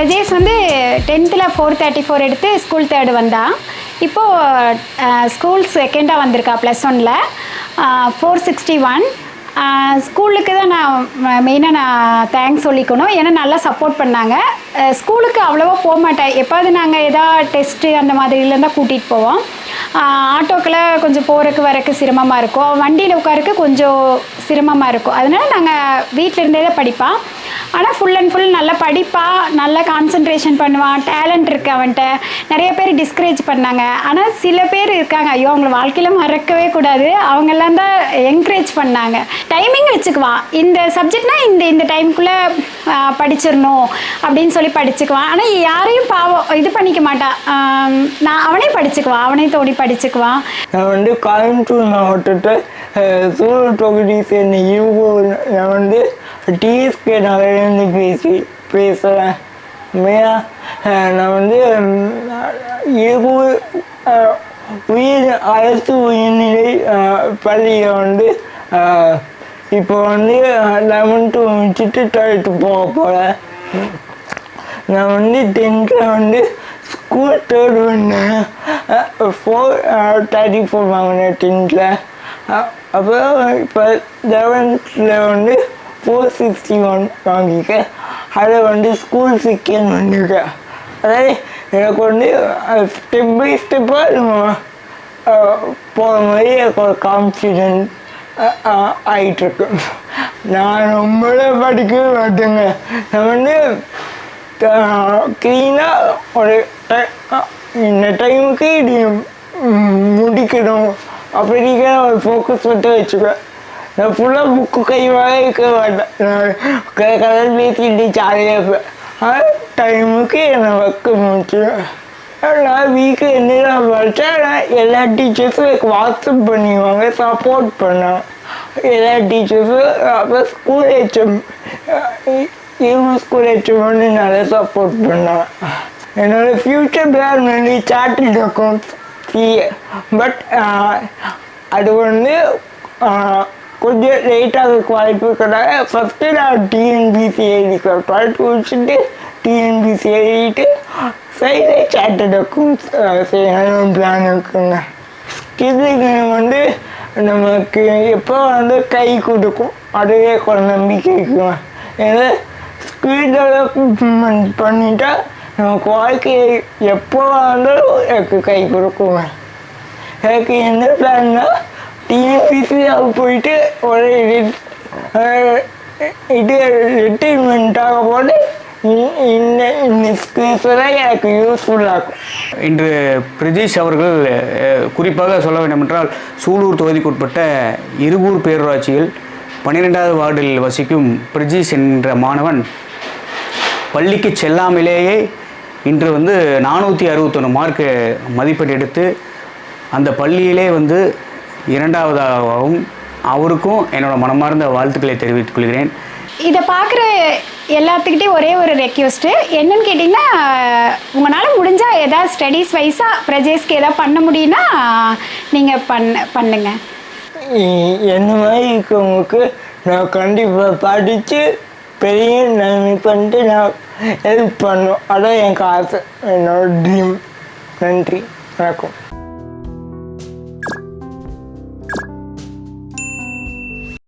டென்த்தில் four thirty four எடுத்து school third வந்தான் இப்போது ஸ்கூல் செகண்டாக வந்திருக்கா ப்ளஸ் ஒனில் ஃபோர் சிக்ஸ்டி ஒன் ஸ்கூலுக்கு தான் நான் மெயினாக நான் தேங்க்ஸ் சொல்லிக்கணும். ஏன்னா நல்லா சப்போர்ட் பண்ணாங்க. ஸ்கூலுக்கு அவ்வளோவா போக மாட்டேன். எப்பாவது நாங்கள் எதா டெஸ்ட்டு அந்த மாதிரிலாம் தான் கூட்டிகிட்டு போவோம். ஆட்டோக்கெல்லாம் கொஞ்சம் போகிறக்கு வரக்கு சிரமமாக இருக்கும். வண்டியில் உட்காருக்கு கொஞ்சம் சிரமமாக இருக்கும். அதனால் நாங்கள் வீட்டில் இருந்தே தான் படிப்பான் ஆனால் ஃபுல் அண்ட் ஃபுல் நல்லா படிப்பாக நல்லா கான்சென்ட்ரேஷன் பண்ணுவான் டேலண்ட் இருக்கு அவன்கிட்ட. நிறைய பேர் டிஸ்கரேஜ் பண்ணாங்க. ஆனால் சில பேர் இருக்காங்க. ஐயோ அவங்கள வாழ்க்கையில் மறக்கவே கூடாது. அவங்கெல்லாம் தான் என்கரேஜ் பண்ணாங்க. டைமிங் வச்சுக்குவான் இந்த சப்ஜெக்ட்னா இந்த இந்த டைமுக்குள்ளே படிச்சிடணும் அப்படின்னு சொல்லி படிச்சுக்குவான் ஆனால் யாரையும் பாவம் இது பண்ணிக்க மாட்டான் நான் அவனே படிச்சுக்குவான் அவனே தோணி படிச்சுக்குவான் நான் வந்து கோயம்புத்தூர் மாவட்டத்தை சூழல் தொகுதி சேர்ந்த இருபது நான் வந்து டிஎஸ்கே நகர்லேருந்து பேசி பேசுகிறேன் மெயினாக நான் வந்து இருபது உயிர் அரசு உயர்நிலை பள்ளியில் வந்து இப்போ வந்து லெவன்த்து முடிச்சுட்டு டுவெல்த்து போக போகிறேன் நான் வந்து டென்த்தில் வந்து ஸ்கூல் தேர்ட் வந்தேன். ஃபோர் தேர்ட்டி ஃபோர் வாங்கினேன் டென்த்தில் அப்புறம் இப்போ லெவன்த்தில் வந்து ஃபோர் சிக்ஸ்டி ஒன் வாங்கியிருக்கேன் அதில் வந்து ஸ்கூல் சிக்கன் வாங்கிக்க அதாவது எனக்கு வந்து ஸ்டெப் பை ஸ்டெப்பாக நம்ம போகிற மாதிரி எனக்கு ஒரு கான்ஃபிடென்ட் ஆகிட்டுருக்கு நான் ரொம்பவே படிக்கவே மாட்டேங்க. நான் வந்து க்ளீனாக ஒரு இந்த டைமுக்கு இது முடிக்கணும். அப்படிங்கிற ஒரு ஃபோக்கஸ் மட்டும் வச்சுக்குவேன். நான் ஃபுல்லாக புக்கு கைவாக இருக்க மாட்டேன். நான் க- கதை பேசிட்டு ஜாலியாக இருப்பேன் ஆனால் டைமுக்கு என்னை ஒர்க்கு முடிச்சிடுவேன் நான் வீக்கில் என்ன படித்தேன் நான் எல்லா டீச்சர்ஸும் எனக்கு வாட்ஸ்அப் பண்ணிடுவாங்க சப்போர்ட் பண்ணேன் எல்லா டீச்சர்ஸும் அப்புறம் ஸ்கூல் ஹெச்எம் இவங்க ஸ்கூல் ஹெச்எம் வந்து நல்லா சப்போர்ட் பண்ணேன் என்னோடய ஃப்யூச்சர் பிளான் வந்து சார்ட்டட் அக்கௌண்ட்ஸ் சிஏ பட் அது வந்து கொஞ்சம் லேட்டாக வாய்ப்பு இருக்கிறாங்க ஃபஸ்ட்டு நான் டிஎன்பிசி எழுதிக்கிறேன். டுவெல்த் முடிச்சுட்டு டிஎன்பிசி எழுதிட்டு ஃப்ரைடே சார்ட்டட் செய்யணும் பிளான் இருக்குங்க. ஸ்கில்லுங்க வந்து நமக்கு எப்போ வந்து கை கொடுக்கும் அதுவே கொஞ்சம் நம்பிக்கை இருக்குங்க. ஏன்னா ஸ்கில் டெவலப்மெண்ட் பண்ணிட்டா நமக்கு வாழ்க்கையை எப்போ வந்தாலும் எனக்கு கை கொடுக்குங்க. எனக்கு என்ன பிளான்னா டிஎன்பிசியாக போயிட்டு ஒரு இது ரிட்டைர்மெண்ட்டாக போது எனக்கு யூஸ்ஃபுல்லாகும் இன்று பிரஜேஷ் அவர்கள் குறிப்பாக சொல்ல வேண்டுமென்றால் சூலூர் தொகுதிக்குட்பட்ட இருகூர் பேரூராட்சியில் பன்னிரெண்டாவது வார்டில் வசிக்கும் பிரஜீஷ் என்ற மாணவன் பள்ளிக்கு செல்லாமலேயே இன்று வந்து நானூற்றி அறுபத்தொன்று மார்க்கு மதிப்பெண் எடுத்து அந்த பள்ளியிலே வந்து இரண்டாவதாகவும் அவருக்கும் என்னோட மனமார்ந்த வாழ்த்துக்களை தெரிவித்துக் கொள்கிறேன். இதை பார்க்குற எல்லாத்துக்கிட்டையும் ஒரே ஒரு ரெக்வஸ்ட்டு என்னன்னு கேட்டிங்கன்னா உங்களால் முடிஞ்சால் ஏதாவது ஸ்டடீஸ் வைஸாக பிரஜேஷ்க்கு ஏதாவது பண்ண முடியும்னா நீங்கள் பண்ண பண்ணுங்க. இ- என்ன மாதிரி இருக்கவங்களுக்கு நான் கண்டிப்பாக படித்து பெரிய நன்மை பண்ணிட்டு நான் ஹெல்ப் பண்ணும். அதான் எனக்கு ஆசை. என்னோட ட்ரீம் நன்றி. வணக்கம்.